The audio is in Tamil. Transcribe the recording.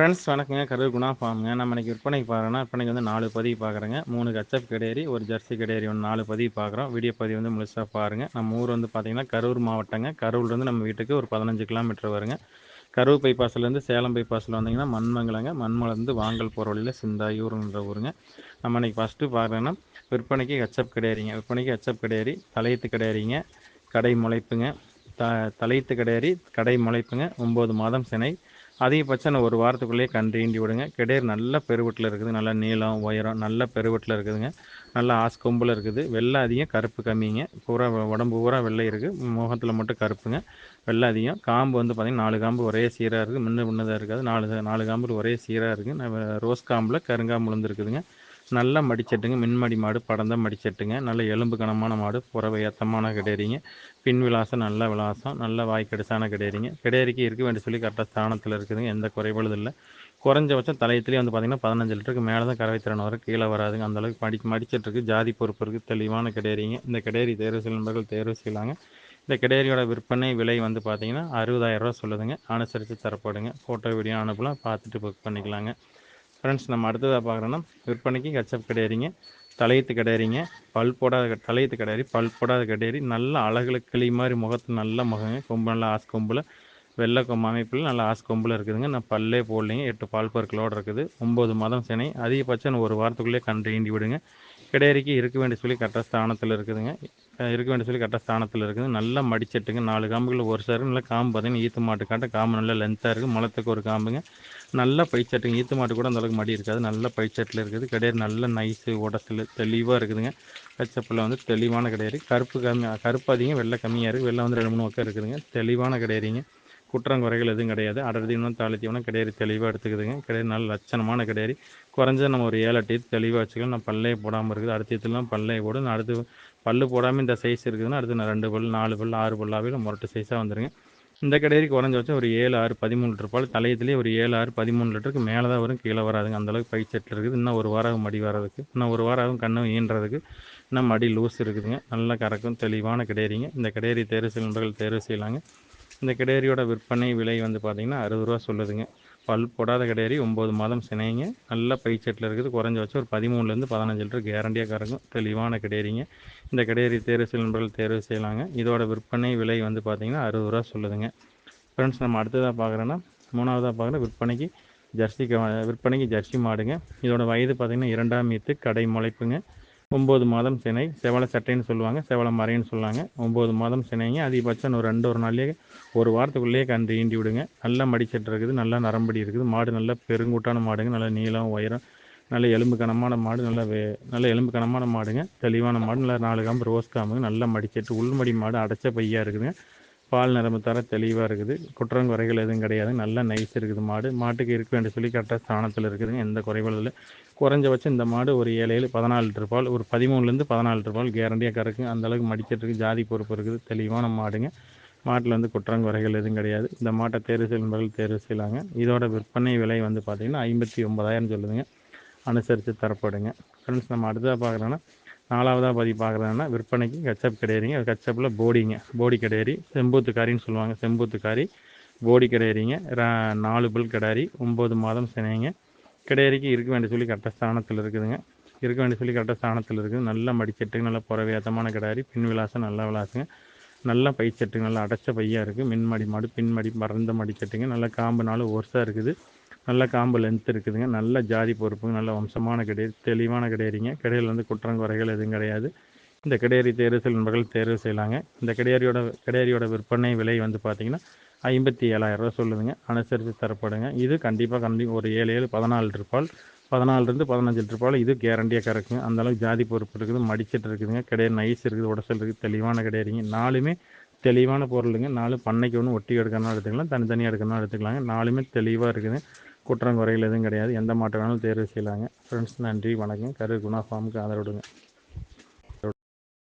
ஃப்ரெண்ட்ஸ் வணக்கங்க. கரூர் குணா ஃபார்முங்க நம்ம இன்றைக்கி விற்பனைக்கு பார்க்குறோன்னா விற்பனைக்கு வந்து நாலு பதிவு பார்க்குறேங்க. மூணு கச்சப் கிடையாது ஒரு ஜெர்சி கிடையாது ஒன்று நாலு பதிவு பார்க்குறோம். வீடியோ பதிவு வந்து முழுசாக பாருங்கள் நம்ம ஊர் வந்து பார்த்திங்கன்னா கரூர் மாவட்டங்க. கரூர்லேருந்து நம்ம வீட்டுக்கு ஒரு பதினஞ்சு கிலோமீட்டர் வருங்க. கரூர் பைபாஸ்லேருந்து சேலம் பைபாஸில் வந்தீங்கன்னா மண்மங்கலங்க. மண்மலேருந்து வாங்கல் போகிற வழியில் சிந்தாயூர்ன்ற ஊருங்க. நம்ம இன்றைக்கி ஃபஸ்ட்டு பார்க்குறோன்னா விற்பனைக்கு கச்சப் கிடையாதுங்க விற்பனைக்கு கச்சப் கிடையாது தலையத்து கிடையாதுங்க கடை முளைப்புங்க. த தலையத்து கிடையாது கடை முளைப்புங்க. ஒம்பது மாதம் சினை. அதிகபட்சம் ஒரு வாரத்துக்குள்ளேயே கன்று ஈண்டி விடுங்க. கிடையர் நல்ல பெருவட்டில் இருக்குது. நல்லா நீளம் உயரம் நல்ல பெருவட்டில் இருக்குதுங்க. நல்ல ஆஸ் கொம்பில் இருக்குது. வெள்ளை அதிகம் கருப்பு கம்மிங்க. பூரா உடம்பு பூரா வெள்ளை இருக்குது முகத்தில் மட்டும் கருப்புங்க. வெள்ளை அதிகம். காம்பு வந்து பார்த்திங்கன்னா நாலு காம்பு ஒரே சீராக இருக்குது முன்ன முன்னதாக இருக்காது. நாலு நாலு காம்பு ஒரே சீராக இருக்குது ரோஸ் காம்பில் கருங்காம்பு விழுந்துருக்குதுங்க. நல்ல மடிச்சட்டுங்க. மின்மடி மாடு படந்த மடிச்சட்டுங்க. நல்ல எலும்பு கனமான மாடு புறவை ஏத்தமான கிடையிறீங்க. பின் விலாசம் நல்ல விலாசம் நல்ல வாய்க்கடிசான கிடையிறீங்க. கிடையாதுக்கு இருக்க வேண்டிய சொல்லி கரெக்டாக ஸ்தானத்தில் இருக்குதுங்க. எந்த குறைபாடு இல்லை. குறைஞ்சபட்சம் தலையத்துலேயே வந்து பார்த்திங்கன்னா பதினஞ்சு லிட்டருக்கு மேலே தான் கறவை திறன் வரும். கீழே வராதுங்க. அந்தளவுக்கு மடி மடிச்சிட்ருக்கு ஜாதி பொறுப்பு இருக்குது தெளிவான கிடையிறீங்க. இந்த கிடையறி தேர்வு செய்யும் நண்பர்கள் தேர்வு செய்யலாங்க. இந்த கிடையாரியோட விற்பனை விலை வந்து பார்த்தீங்கன்னா அறுபதாயிரரூவா சொல்லுதுங்க. அனுசரித்து தரப்படுங்க. ஃபோட்டோ வீடியோ அனுப்பலாம் பார்த்துட்டு புக் பண்ணிக்கலாங்க. ஃப்ரெண்ட்ஸ் நம்ம அடுத்ததாக பார்க்குறோன்னா விற்பனைக்கு கச்சப் கிடையாதுங்க தலையத்து கிடையாதுங்க பல் போடாத தலையத்து கிடையாது பல் போடாத கிடையாது நல்ல அழகில் கிளி மாதிரி முகத்து நல்ல முகங்க கொம்பு நல்லா ஆஸ் கொம்பில் வெள்ளை கொம்பு அமைப்பில் நல்லா ஆஸ் கொம்பில் இருக்குதுங்க. நான் பல்லே போடலைங்க எட்டு பால் பருக்களோடு இருக்குது. ஒம்பது மாதம் சினை அதிகபட்சம் ஒரு வாரத்துக்குள்ளேயே கன்று ஈண்டி விடுங்க. கிடையாதுக்கு இருக்க வேண்டிய சொல்லி கரெக்டாக ஸ்தானத்தில் இருக்குதுங்க. இருக்க வேண்டிய சொல்லி கரெக்டாக ஸ்தானத்தில் இருக்குது. நல்லா மடிச்சட்டுங்க. நாலு காம்புகளில் ஒரு சார் நல்லா காம்பு பார்த்தீங்கன்னா ஈத்து மாட்டு காட்ட காம்பு நல்லா லென்த்தாக இருக்குது முளத்துக்கு ஒரு காம்புங்க. நல்லா பைச்சட்டுங்க. ஈத்து மாட்டு கூட அந்தளவுக்கு மடி இருக்காது. நல்ல பைச்சட்டில் இருக்குது. கிடையாது நல்ல நைஸு உடசல் தெளிவாக இருக்குதுங்க. கச்சப்பில் வந்து தெளிவான கிடையாது கருப்பு கம்மி கருப்பு அதிகம் வெள்ளை கம்மியாக இருக்குது வெள்ளை வந்து ரெண்டு மூணு பக்கம் இருக்குதுங்க. தெளிவான கிடையாதுங்க குற்றம் குறைகள் எதுவும் கிடையாது. அடர்த்தீவனம் தாழ்த்தீவனம் கிடையாது தெளிவாக எடுத்துக்குதுங்க. கிடையாது நல்ல லட்சணமான கிடையாது குறைஞ்ச நம்ம ஒரு ஏழு டீத் தெளிவாக வச்சுக்கலாம். நான் பல்லே போடாமல் இருக்குது. அடுத்த பல்லே போடும் நான் அடுத்து பல்லு போடாமல் இந்த சைஸ் இருக்குதுன்னா அடுத்து நான் ரெண்டு பல் நாலு பல் ஆறு பல்லாகவே முரட்டு சைஸாக வந்துருங்க. இந்த கடையரி குறைஞ்ச வச்சா ஒரு ஏழு ஆறு பதிமூணு லிட்டர் பால் தலையத்துலேயே ஒரு ஏழு ஆறு பதிமூணு லிட்டருக்கு மேலே தான் வரும். கீழே வராதுங்க. அந்தளவுக்கு பை செட்டில் இருக்குது. இன்னும் ஒரு வாரம் மடி வர்றதுக்கு இன்னும் ஒரு வாரம் ஆகும் கண்ணு ஈன்றதுக்கு. இன்னும் மடி லூஸ் இருக்குதுங்க. நல்லா கறக்கும் தெளிவான கிடையாதுங்க இந்த கிடையரி தேர்வு செய்ய தேர்வு செய்யலாங்க. இந்த கிடேரியோட விற்பனை விலை வந்து பார்த்திங்கன்னா அறுபது ரூபா சொல்லுதுங்க. பல் போடாத கிடேரி ஒம்பது மாதம் சினைங்க நல்ல பைச்செட்டில் இருக்குது. குறைஞ்ச வச்சு ஒரு பதிமூணுலேருந்து பதினஞ்சு லிட்டர் கேரண்டியாக கறக்கும். தெளிவான கிடேரிங்க இந்த கிடேரி தேர்வு செய்ய தேர்வு செய்யலாங்க. இதோட விற்பனை விலை வந்து பார்த்திங்கன்னா அறுபது ரூபா சொல்லுதுங்க. ஃப்ரெண்ட்ஸ் நம்ம அடுத்ததாக பார்க்குறோன்னா மூணாவதாக பார்க்குறோம் விற்பனைக்கு ஜெர்சி விற்பனைக்கு ஜெர்சி மாடுங்க. இதோட வயது பார்த்திங்கன்னா இரண்டாம் மீத்து கடை முளைப்புங்க. ஒம்பது மாதம் சினை செவலை சட்டைன்னு சொல்லுவாங்க செவலை மறைன்னு சொல்லுவாங்க ஒம்பது மாதம் சினைங்க அதிகபட்சம் ஒரு ரெண்டு ஒரு நாள்லேயே ஒரு வாரத்துக்குள்ளேயே கன்று ஈண்டி விடுங்க. நல்லா மடிச்சட்டு இருக்குது நல்லா நரம்படி இருக்குது. மாடு நல்லா பெருங்கூட்டான மாடுங்க நல்லா நீளம் உயரம் நல்ல எலும்பு கனமான மாடு நல்லா வே நல்ல எலும்பு கனமான மாடுங்க. தெளிவான மாடு நல்லா நாலு காம்பு ரோஸ் காம்புங்க நல்லா மடிச்சிட்டு உள்மடி மாடு அடைச்ச பையாக இருக்குதுங்க. பால் நிரம்பு தர தெளிவாக இருக்குது. குற்றம் குறைகள் எதுவும் கிடையாது. நல்லா நைஸ் இருக்குது மாடு. மாட்டுக்கு இருக்க வேண்டிய சொல்லி கரெக்டாக ஸ்தானத்தில் இருக்குதுங்க. எந்த குறைகளும் இல்லை. குறைஞ்சபட்சம் இந்த மாடு ஒரு ஏழு ஏழு பதினாலு லிட்டர் பால் ஒரு பதிமூணுலேருந்து பதினாலு லிட்டர் பால் கேரண்டியாக கறக்குங்க. அந்தளவுக்கு மடிச்சிட்ருக்கு ஜாதி பொறுப்பு இருக்குது. தெளிவான மாடுங்க. மாட்டில் வந்து குற்றம் குறைகள் எதுவும் கிடையாது. இந்த மாட்டை தேர்வு செய்யும்பர்கள் தேர்வு செய்யலாங்க. இதோட விற்பனை விலை வந்து பார்த்திங்கன்னா ஐம்பத்தி ஒம்பதாயிரம் சொல்லுதுங்க. அனுசரித்து தரப்படுங்க. ஃப்ரெண்ட்ஸ் நம்ம அடுத்ததாக பார்க்குறோன்னா நாலாவதாக பதிவு பார்க்குறதுனா விற்பனைக்கு கச்சப் கிடையாதுங்க. கச்சப்பில் போடிங்க. போடி கிடையாது. செம்பூத்துக்காரின்னு சொல்லுவாங்க. செம்பூத்துக்காரி போடி கிடையாதுங்க. நாலு பல் கிடாரி ஒம்பது மாதம் சினைங்க. கிடையாரிக்கு இருக்க வேண்டிய சொல்லி கரெக்டாக ஸ்தானத்தில் இருக்குதுங்க. இருக்க வேண்டிய சொல்லி கரெக்டாக ஸ்தானத்தில் இருக்குது. நல்ல மடிச்சட்டுங்க நல்லா புறவேத்தமான கிடாரி பின் விலாசம் நல்ல விலாசுங்க. நல்லா பைச்சட்டுங்க நல்லா அடைச்ச பையாக இருக்குது மின்மடி மாடு பின்மடி மறந்த மடிச்சட்டுங்க நல்லா காம்பு நாள் ஒர்ஸாக இருக்குது. நல்ல காம்பு லென்த் இருக்குதுங்க. நல்ல ஜாதி பொறுப்புங்க. நல்ல வம்சமான கிடையாது தெளிவான கிடையாதுங்க கிடையில் வந்து குற்றங்குறைகள் எதுவும் கிடையாது. இந்த கிடையாரி தேர்வு செல் நண்பர்கள் தேர்வு செய்யலாங்க. இந்த கிடையாரியோட கிடையாரியோட விற்பனை விலை வந்து பார்த்திங்கன்னா ஐம்பத்தி ஏழாயிரரூவா சொல்லுதுங்க. அனுசரித்து தரப்படுங்க. இது கண்டிப்பாக கண்டிப்பாக ஒரு ஏழு ஏழு பதினாலு லிட்டர் பதினாலுலேருந்து பதினஞ்சு லிட்டர் இது கேரண்டியாக கறக்குங்க. அந்தளவுக்கு ஜாதி பொறுப்பு இருக்குது மடிச்சிட்டு இருக்குதுங்க. கிடையாது நைஸ் இருக்குது உடசல் இருக்குது தெளிவான கிடையாதுங்க நாலுமே தெளிவான பொருளுங்க. நாலு பண்ணைக்கு ஒன்று ஒட்டி எடுக்கணும் எடுத்துக்கலாம். தனித்தனியாக எடுக்கணும் எடுத்துக்கலாங்க. நாலுமே தெளிவாக இருக்குது குற்றம் குறைகள் எதுவும் கிடையாது. எந்த மாட்டை வேணாலும் தேர்வு செய்யலாங்க. ஃப்ரெண்ட்ஸ் நன்றி வணக்கம். கரு குணா ஃபார்முக்கு ஆதரவிடுங்க